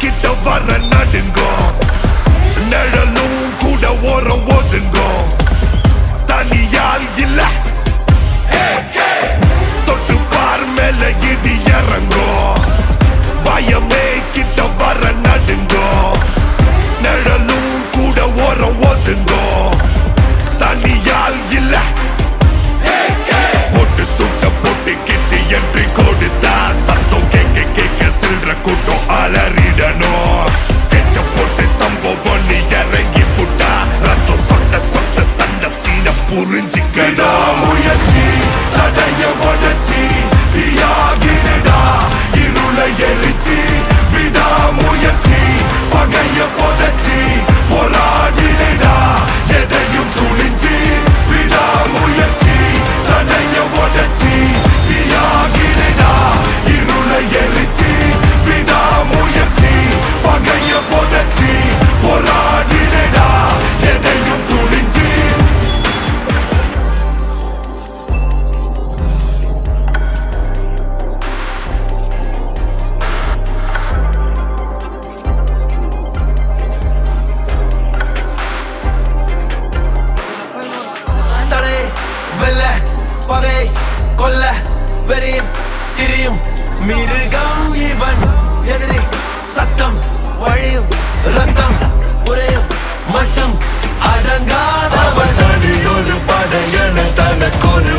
கிட்ட வர நடுங்கும் நிழலும் கூட ஓரம் ஒதுங்கும் தனியால் இல்ல. தொட்டு பார் மேல இடி இறங்கும் பயமே கிட்ட வர நடுங்கும் நிழலும் கூட ஓரம் ஒதுங்கும் தனியால் இல்லை. கொடுத்தா சத்தம் கேட்க கேட்க சில்ற கூட்டம் அலறி வெல்ல பகை கொல்ல வெறியின் திரியும். மிருகம் இவன் எதிரி சத்தம் வழியும் ரத்தம் உரையும் மட்டும் அடங்காதவன். தனியொரு படையன தனக்கொரு